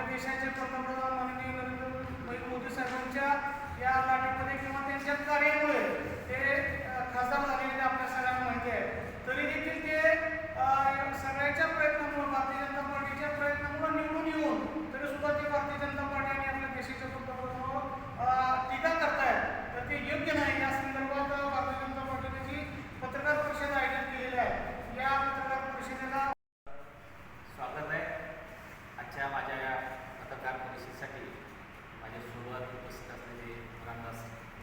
आपल्या देशाचे पंतप्रधान माननीय नरेंद्र मोदी साहेबांच्या या लाटेमध्ये किंवा त्यांच्या कार्यामुळे ते खासदार झालेले आपल्या सगळ्यांना माहिती आहे. तरी देखील ते अ, सगळ्यांच्या प्रयत्नामुळे भारतीय जनता पार्टीच्या प्रयत्नामुळे निवडून येऊ तरी सुद्धा ते भारतीय जनता पार्टी आणि आपल्या देशाच्या पंतप्रधानावर अ, टीका करतायत तर ते योग्य नाही या संदर्भात अ, भारतीय जनता पार्टीने जी पत्रकार परिषद आयोजित केलेली आहे या पत्रकार परिषदेला स्वागत आहे आजच्या माझ्या या पत्रकार परिषदेसाठी माझ्यासोबत उपस्थित असलेले रामदास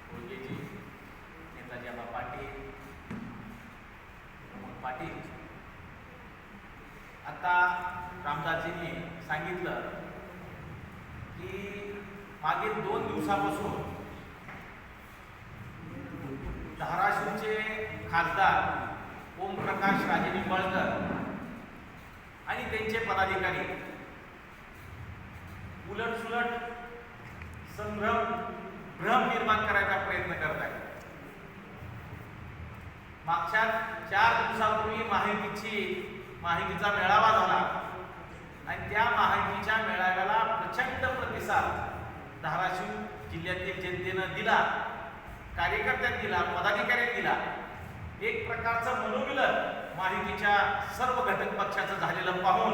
कोळगेजी नेताजी आबा पाटील प्रमोद पाटील आता रामदासजींनी सांगितलं की मागील दोन दिवसापासून धाराशिवचे खासदार ओमप्रकाश राजे निंबाळकर आणि त्यांचे पदाधिकारी उलट सुलट संभ्रम भ्रम निर्माण करायचा प्रयत्न करत आहेत. मागच्या चार दिवसापूर्वी माहितीची माहितीचा मेळावा झाला. आणि त्या माहितीच्या मेळाव्याला प्रचंड प्रतिसाद धाराशिव जिल्ह्यातील जनतेनं दिला. कार्यकर्त्यांनी दिला पदाधिकाऱ्यांनी दिला. एक प्रकारचं मनोमिलन माहितीच्या सर्व घटक पक्षाचं झालेलं पाहून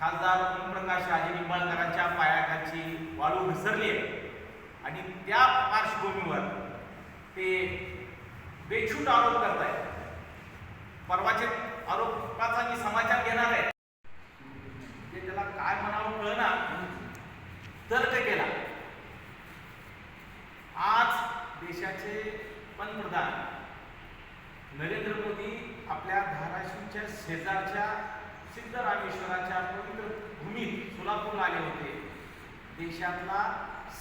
खासदार ओमप्रकाश राजे निंबाळकरांच्या पायाखालची वाळू घसरली आहे. आणि त्या पार्श्वभूमीवर ते बेछूट आरोप करत आहेत परवाचे आरोपाचा मी समाचार घेणार आहे. ते त्याला काय म्हणावं कळना तर्क केला. आज देशाचे पंतप्रधान नरेंद्र मोदी आपल्या धाराशिवच्या शेजारच्या सिद्धरामेश्वराच्या पवित्र भूमीत सोलापूरला आले होते. देशातला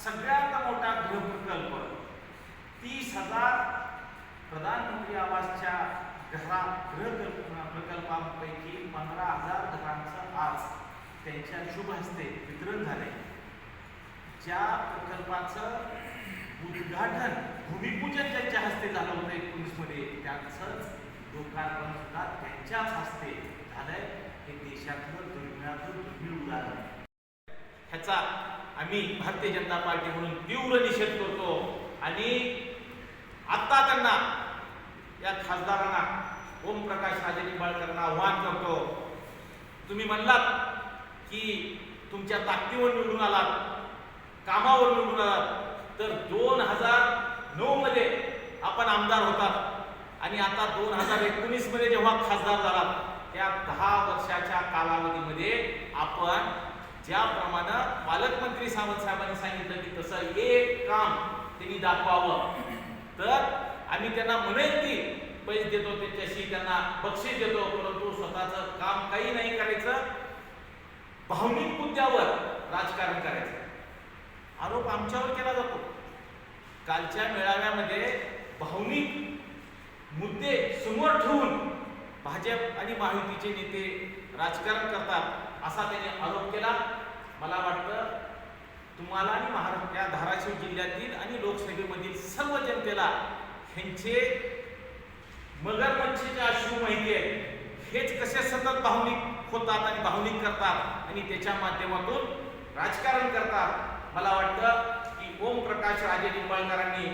सगळ्यात मोठा गृहप्रकल्प तीस हजार प्रधानमंत्री आवास घरा गृह प्रकल्पांपैकी पंधरा हजार घरांचं आज त्यांच्या शुभ हस्ते वितरण झाले ज्या प्रकल्पाचं उद्घाटन भूमिपूजन ज्यांच्या हस्ते झालं होतं एकोणीसमध्ये त्यांचंच लोकार्पण सुद्धा त्यांच्याच हस्ते झालंय हे देशातलं दुर्मिळातलं दुर्मिळ उदाहरण आहे. ह्याचा आम्ही भारतीय जनता पार्टी म्हणून तीव्र निषेध करतो आणि आता त्यांना या खासदारांना ओमप्रकाश राजे निंबाळकरांना आव्हान करतो. तुम्ही म्हणलात की तुमच्या ताकदीवर निवडून आलात कामावर निवडून आलात तर दोन हजार नऊमध्ये आपण आमदार होतात. आणि आता दोन हजार एकोणीसमध्ये जेव्हा खासदार झालात त्या दहा वर्षाच्या कालावधीमध्ये आपण ज्याप्रमाणे पालकमंत्री सावंत साहेबांनी सांगितलं की तसं एक काम त्यांनी दाखवावं. तर आम्ही त्यांना म्हणेल की पैसे देतो त्याच्याशी त्यांना बक्षीस देतो परंतु स्वतःचं काम काही नाही करायचं. भावनिक मुद्द्यावर राजकारण करायचं. आरोप आमच्यावर केला जातो. कालच्या मेळाव्यामध्ये भावनिक मुद्दे समोर ठेवून भाजप आणि महायुतीचे नेते राजकारण करतात असा त्यांनी आरोप केला. मला वाटतं तुम्हाला आणि महाराष्ट्र या धाराशिव जिल्ह्यातील आणि लोकसभेमधील सर्व जनतेला ह्यांचे मगरमच्छीचे अश्रू माहिती आहे हेच कसे सतत भावनिक होतात आणि भावनिक करतात आणि त्याच्या माध्यमातून राजकारण करतात. मला वाटतं की ओम प्रकाश राजे निंबाळकरांनी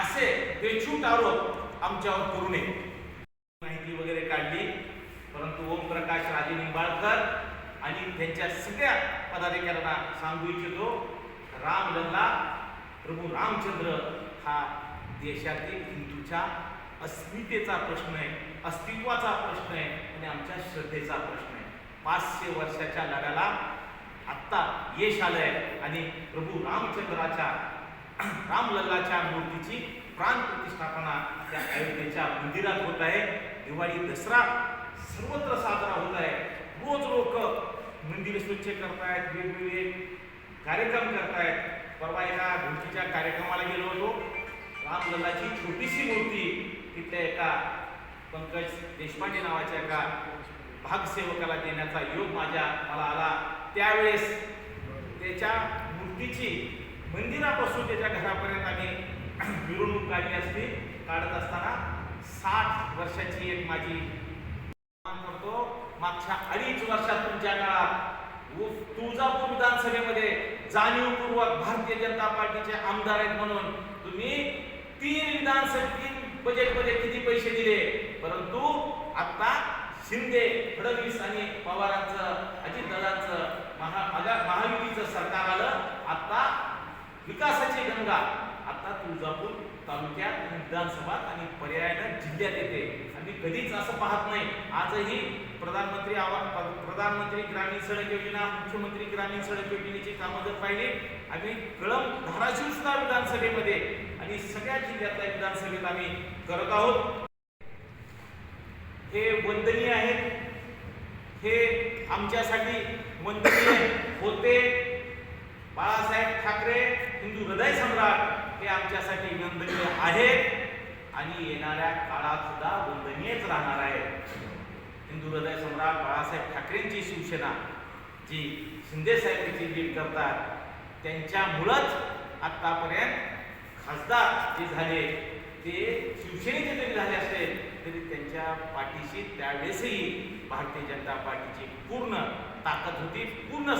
असे बेछूट आरोप आमच्यावर करू नये. माहिती वगैरे काढली परंतु ओम प्रकाश राजे निंबाळकर आणि त्यांच्या सगळ्या पदाधिकाऱ्यांना सांगू इच्छितो राम लल्ला प्रभू रामचंद्र हा देशातील हिंदूच्या अस्मितेचा प्रश्न आहे अस्तित्वाचा प्रश्न आहे आणि आमच्या श्रद्धेचा प्रश्न आहे. पाचशे वर्षाच्या लढ्याला आत्ता यश आलंय आणि प्रभू रामचंद्राच्या रामलल्लाच्या मूर्तीची प्राण प्रतिष्ठापना त्या अयोध्येच्या मंदिरात होत आहे. दिवाळी दसरा सर्वत्र साजरा होत आहे. रोज लोक मंदिर स्वच्छ करतायत वेगवेगळे कार्यक्रम करतायत. परवा एका भिंतीच्या कार्यक्रमाला गेलो होतो. रामलल्लाची छोटीशी मूर्ती तिथल्या एका पंकज देशपांडे नावाच्या एका भागसेवकाला देण्याचा योग माझ्या मला आला. त्यावेळेस त्याच्या मूर्तीची मंदिरापासून त्याच्या घरापर्यंत आम्ही मिरवणूक काढली असती. काढत असताना साठ वर्षाची एक माझी करतो. मागच्या अडीच वर्षात तुमच्या काळात तुळजापूर विधानसभेमध्ये जाणीवपूर्वक भारतीय जनता पार्टीचे आमदार आहेत म्हणून तुम्ही तीन विधानसभेतील बजेटमध्ये किती पैसे दिले? परंतु आता शिंदे फडणवीस आणि पवारांचं अजितदादांचं महा आगा- महायुतीचं सरकार आलं. आता विकासाची गंगा. आता तुळजापूर तालुक्यात आणि आणि पर्यायानं जिल्ह्यात येते. आम्ही कधीच असं पाहत नाही. आजही प्रधानमंत्री आवास प्रधानमंत्री ग्रामीण सडक योजना मुख्यमंत्री ग्रामीण सडक योजनेची कामं जर पाहिली आम्ही कळम धाराशिव सुद्धा विधानसभेमध्ये आणि सगळ्या जिल्ह्यातल्या विधानसभेत आम्ही करत आहोत. हे वंदनीय आहेत हे आमच्यासाठी वंदनीय होते. बाळासाहेब ठाकरे हिंदू हृदय सम्राट हे आमच्यासाठी वंदनीय आहेत आणि येणाऱ्या काळात सुद्धा वंदनीयच राहणार आहेत हिंदू हृदय सम्राट बाळासाहेब ठाकरेंची शिवसेना जी शिंदे साहेबांची लीड करतात त्यांच्यामुळंच आत्तापर्यंत खासदार जे झाले ते शिवसेनेचे जरी झाले असले तरी त्यांच्या पाठीशी त्यावेळेसही भारतीय जनता पार्टीची पूर्ण ताकद होती पूर्ण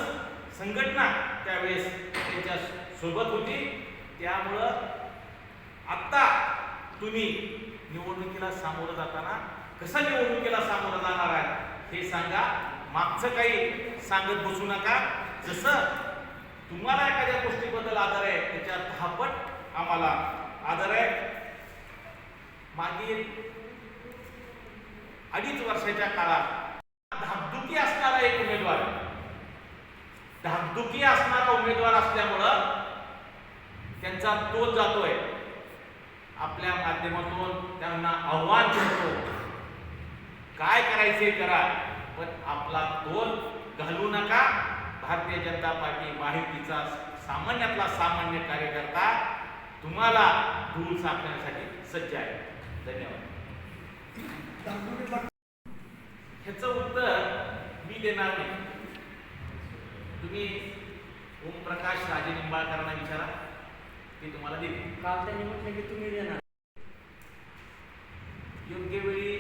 संघटना त्यावेळेस त्यांच्यासोबत होती. त्यामुळं आत्ता तुम्ही निवडणुकीला सामोरं जाताना कसं निवडणुकीला सामोरं जाणार आहे हे सांगा. मागचं काही सांगत बसू नका. जसं तुम्हाला एखाद्या गोष्टीबद्दल आदर आहे त्याच्या दहापट आम्हाला आदर आहे. मागील अडीच वर्षाच्या काळात धाकधुकी असणारा एक उमेदवार धाकधुकी असणारा उमेदवार असल्यामुळं त्यांचा तोल जातोय. आपल्या माध्यमातून त्यांना आव्हान करतो काय करायचे करा पण आपला तोल घालू नका. भारतीय जनता पार्टी माहितीचा सामान्यातला सामान्य कार्यकर्ता तुम्हाला धूळ साकण्यासाठी सज्ज आहे. धन्यवाद. ह्याचं उत्तर मी देणार नाही. तुम्ही ओमप्रकाश राजे निंबाळकरांना विचारा. ते तुम्हाला देतील. काल त्यांनी म्हटलं की तुम्ही देणार. योग्य वेळी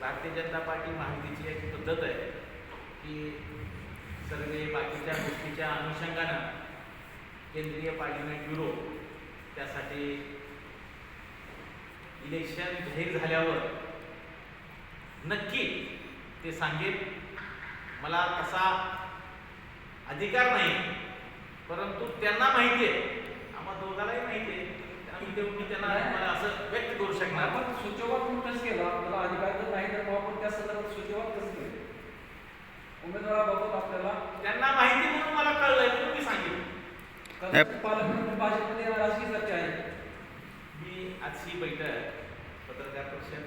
भारतीय जनता पार्टी महायुतीची एक पद्धत आहे की सर्व बाकीच्या गोष्टीच्या अनुषंगानं केंद्रीय पार्लिमेंट ब्युरो त्यासाठी इलेक्शन जाहीर झाल्यावर नक्की ते सांगेल मला तसा अधिकार नाही परंतु त्यांना माहिती आहे. आम्हा दोघांनाही माहिती आहे. आम्ही ते मी त्यांना मला असं व्यक्त करू शकणार. आपण सूचोवाद म्हणून कसं केलं. आपल्याला अधिकार जर नाही तर मग आपण त्या संदर्भात सूचोवाद कसं केलं. उमेदवाराबाबत आपल्याला त्यांना माहिती म्हणून मला कळलंय म्हणून मी सांगितलं कदाचित पालकमंत्री भाजपमध्ये राजकीय चर्चा आहे. मी आज ही बैठक पत्रकार परिषद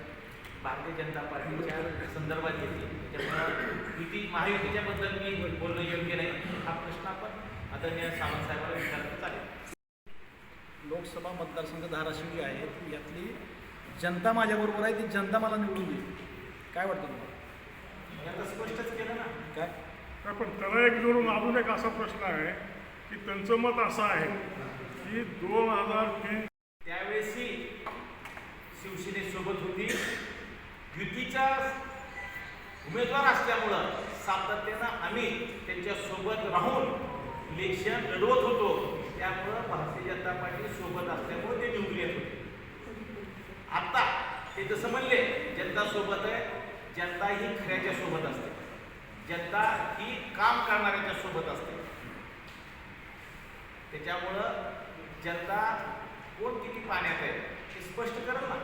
भारतीय जनता पार्टीच्या संदर्भात घेतली. त्याच्यामुळं युती महायुतीच्या बद्दल मी बोलणं योग्य नाही. हा प्रश्न आपण आदरणीय सावंत साहेबांना विचारलं चालेल. लोकसभा मतदारसंघ धाराशिव जे आहेत यातली जनता माझ्याबरोबर आहे ती जनता मला निवडून देईल. काय वाटतं तुम्हाला? स्पष्टच केलं ना. काय? काय पण त्याला एक जोडून अजून एक असा प्रश्न आहे. की त्यांचं मत असं आहे की दोन हजार तीन त्यावेळेसही शिवसेनेसोबत होती. युतीच्या उमेदवार असल्यामुळं सातत्यानं आम्ही त्यांच्यासोबत राहून इलेक्शन लढवत होतो. त्यामुळं भारतीय जनता पार्टी सोबत असल्यामुळे ते निवडले होते. आता ते जसं म्हणले जनता सोबत आहे जनता ही खऱ्याच्या सोबत असते. जनता ही काम करणाऱ्याच्या सोबत असते. त्याच्यामुळं जनता कोण किती पाण्यात आहे हे स्पष्ट करत ना.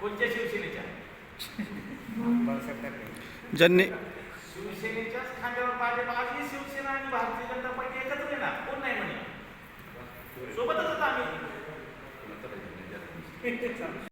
कोणत्या शिवसेनेच्या? ज्यांनी शिवसेनेच्याच खांद्यावर भाजप आजही शिवसेना आणि भारतीय जनता पार्टी एकत्र ना कोण नाही म्हणे. सोबतच आम्ही.